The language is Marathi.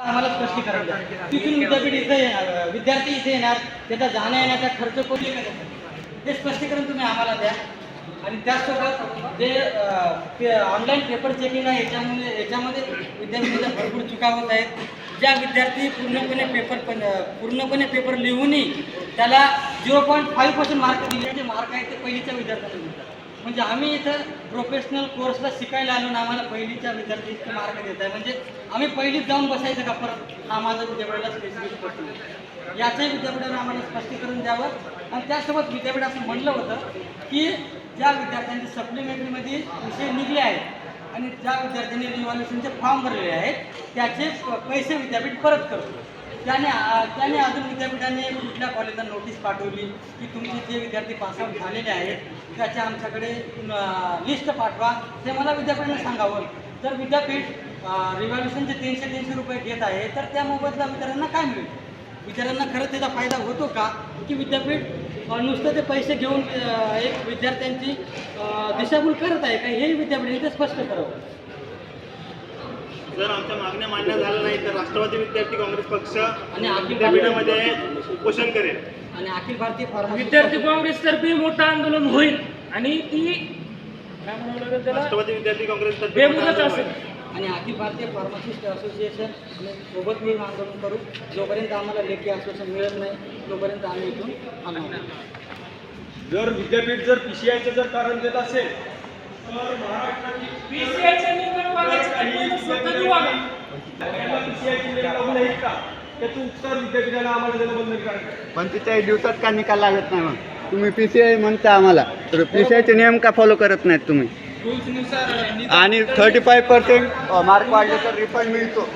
आम्हाला स्पष्टीकरण द्या तिथून विद्यापीठ इथे येणार विद्यार्थी इथे येणार त्याचा जाण्या येण्याचा खर्च कोणी करत ते स्पष्टीकरण तुम्ही आम्हाला द्या. आणि त्याचसोबत जे ते ऑनलाईन पेपर चेकिंग आहे याच्यामुळे याच्यामध्ये विद्यार्थ्यांच्या भरपूर चुका होत आहेत. ज्या विद्यार्थी पूर्णपणे पेपर पण पूर्णपणे पेपर लिहूनही त्याला zero point five percent mark दिले जे मार्क आहेत ते पहिलीच्या विद्यार्थ्यांना मिळतात. म्हणजे आम्ही इथं प्रोफेशनल कोर्सला शिकायला आलो ना आम्हाला पहिलीच्या विद्यार्थी इतके मार्क देत आहे म्हणजे आम्ही पहिलीच जाऊन बसायचं का परत? हा माझा विद्यापीठाला स्पेसिफिक प्रश्न याचंही विद्यापीठानं आम्हाला स्पष्टीकरण द्यावं. आणि त्यासोबत विद्यापीठ असं म्हणलं होतं की ज्या विद्यार्थ्यांचे सप्लिमेंटरीमध्ये विषय निघले आहेत आणि ज्या विद्यार्थ्यांनी रिव्हॉल्युशनचे फॉर्म भरलेले आहेत त्याचे पैसे विद्यापीठ परत करतो त्याने त्याने अजून विद्यापीठाने कुठल्या कॉलेजला नोटीस पाठवली की तुमचे जे विद्यार्थी पासआउट झालेले आहेत त्याचे आमच्याकडे लिस्ट पाठवा. ते मला विद्यापीठाने सांगावं. जर विद्यापीठ रिव्हॉल्युशनचे तीनशे तीनशे रुपये घेत आहे तर त्या मोबदला विद्यार्थ्यांना काय मिळेल? विद्यार्थ्यांना खरंच त्याचा फायदा होतो का? की विद्यापीठ नुसतं ते पैसे घेऊन एक विद्यार्थ्यांची दिशाभूल करत आहे का? हेही विद्यापीठाने ते स्पष्ट करावं. जर आमच्या मागण्या मान्य झाल्या नाही तर राष्ट्रवादी विद्यार्थी काँग्रेस पक्ष आणि अखिल विद्यापीठामध्ये उपोषण करेल. आणि अखिल भारतीय फार्मसी विद्यार्थी काँग्रेसतर्फे मोठं आंदोलन होईल. आणि ती काय म्हणावं लागेल त्याला? राष्ट्रवादी विद्यार्थी काँग्रेस बेमुदत असेल. आणि अखिल भारतीय फार्मासिस्ट असोसिएशन आणि सोबत मिळून आंदोलन करू. जोपर्यंत आम्हाला लेखी आश्वासन मिळत नाही तोपर्यंत आम्ही इथून. जर विद्यापीठ जर पीसीआयचं जर कारण देत असेल तर महाराष्ट्राची PCI त्याचं उत्तर विद्यापीठाला आम्हाला देणं बंद करायचं पंचेचाळीस दिवसात का निकाल लागत नाही मग? तुम्ही पी सी आय म्हणता आम्हाला. तर पी सी आयचे नियम का फॉलो करत नाहीत तुम्ही? आणि थर्टी फाय पर्सेंट मार्क वाढले तर रिफंड मिळतो.